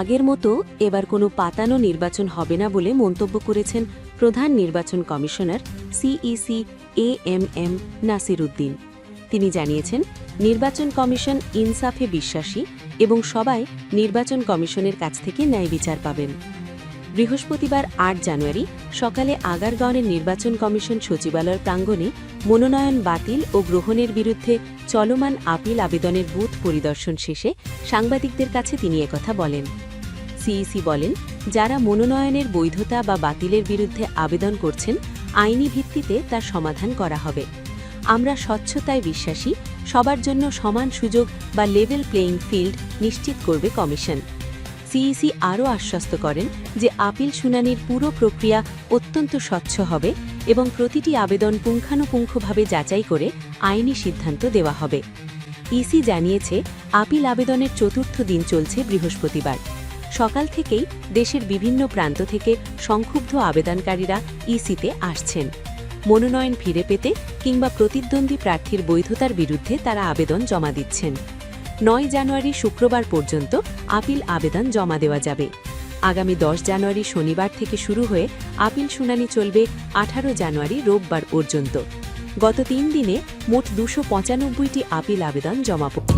আগের মতো এবার কোনো পাতানো নির্বাচন হবে না বলে মন্তব্য করেছেন প্রধান নির্বাচন commissioner CEC A M M Nasir Uddin তিনি জানিয়েছেন, নির্বাচন কমিশন ইনসাফে বিশ্বাসী এবং সবাই নির্বাচন কমিশনের কাছ থেকে ন্যায় বিচার পাবেন। বৃহস্পতিবার আট জানুয়ারি সকালে আগারগাঁওয়ের নির্বাচন কমিশন সচিবালয়ের প্রাঙ্গণে মনোনয়ন বাতিল ও গ্রহণের বিরুদ্ধে চলমান আপিল আবেদনের বুথ পরিদর্শন শেষে সাংবাদিকদের কাছে তিনি একথা বলেন। সিইসি বলেন, যারা মনোনয়নের বৈধতা বা বাতিলের বিরুদ্ধে আবেদন করছেন, আইনি ভিত্তিতে তার সমাধান করা হবে। আমরা স্বচ্ছতায় বিশ্বাসী, সবার জন্য সমান সুযোগ বা লেভেল প্লেয়িং ফিল্ড নিশ্চিত করবে কমিশন। সিইসি আরও আশ্বস্ত করেন যে আপিল শুনানির পুরো প্রক্রিয়া অত্যন্ত স্বচ্ছ হবে এবং প্রতিটি আবেদন পুঙ্খানুপুঙ্খভাবে যাচাই করে আইনি সিদ্ধান্ত দেওয়া হবে। ইসি জানিয়েছে, আপিল আবেদনের চতুর্থ দিন চলছে বৃহস্পতিবার। সকাল থেকেই দেশের বিভিন্ন প্রান্ত থেকে সংক্ষুব্ধ আবেদনকারীরা ইসিতে আসছেন। মনোনয়ন ফিরে পেতে কিংবা প্রতিদ্বন্দ্বী প্রার্থীর বৈধতার বিরুদ্ধে তারা আবেদন জমা দিচ্ছেন। নয় জানুয়ারি শুক্রবার পর্যন্ত আপিল আবেদন জমা দেওয়া যাবে। আগামী দশ জানুয়ারি শনিবার থেকে শুরু হয়ে আপিল শুনানি চলবে আঠারো জানুয়ারি রোববার পর্যন্ত। গত তিন দিনে মোট দুশো পঁচানব্বইটি আপিল আবেদন জমা পড়ে